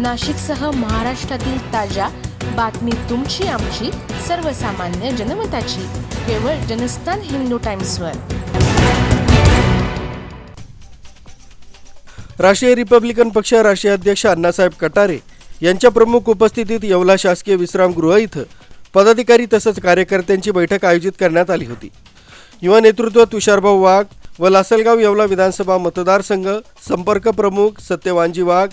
नाशिकसह महाराष्ट्रातील ताज्या बातमी तुमची आमची सर्वसामान्य जनमताची. केवळ जनस्थान हिंदू टाइम्सवर. राष्ट्रीय रिपब्लिकन पक्ष राष्ट्रीय अध्यक्ष अण्णासाहेब कटारे यांच्या प्रमुख उपस्थितीत येवला शासकीय विश्रामगृह इथं पदाधिकारी तसंच कार्यकर्त्यांची बैठक आयोजित करण्यात आली होती. युवा नेतृत्व तुषारभाऊ वाघ व लासलगाव येवला विधानसभा मतदारसंघ संपर्क प्रमुख सत्यवानजी वाघ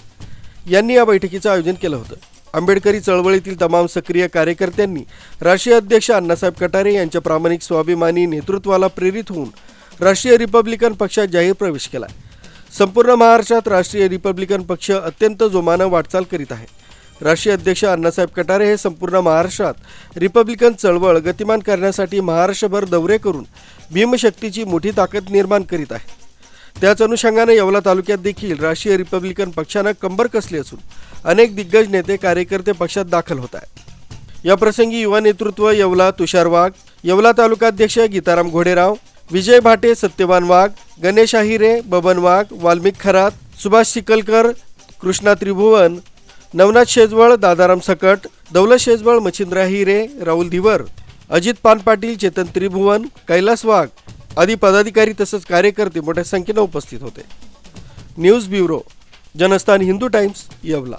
यांनी या बैठकीचं आयोजन केलं होतं. आंबेडकरी चळवळीतील तमाम सक्रिय कार्यकर्त्यांनी राष्ट्रीय अध्यक्ष अण्णासाहेब कटारे यांच्या प्रामाणिक स्वाभिमानी नेतृत्वाला प्रेरित होऊन राष्ट्रीय रिपब्लिकन पक्षात जाहीर प्रवेश केला. संपूर्ण महाराष्ट्रात राष्ट्रीय रिपब्लिकन पक्ष अत्यंत जोमानं वाटचाल करीत आहे. राष्ट्रीय अध्यक्ष अण्णासाहेब कटारे हे संपूर्ण महाराष्ट्रात रिपब्लिकन चळवळ गतिमान करण्यासाठी महाराष्ट्रभर दौरे करून भीमशक्तीची मोठी ताकद निर्माण करीत आहे त्याच अनुषंगाने येवला तालुक्यात देखील राष्ट्रीय रिपब्लिकन पक्षानं कंबर कसली असून अनेक दिग्गज नेते कार्यकर्ते पक्षात दाखल होत आहेत. या प्रसंगी युवा नेतृत्व येवला तुषार वाघ येवला तालुकाध्यक्ष गीताराम घोडेराव विजय भाटे सत्यवान वाघ गणेश आहिरे बबन वाघ वाल्मिक खरात सुभाष शिकलकर कृष्णा त्रिभुवन नवनाथ शेजवळ दादाराम सकट दौलत शेजवळ मच्छिंद्रा हिरे राहुल धिवर अजित पान पाटील चेतन त्रिभुवन कैलास वाघ आदी पदाधिकारी तसंच कार्यकर्ते मोठ्या संख्येनं उपस्थित होते. News bureau Janasthan Hindu Times Yeola.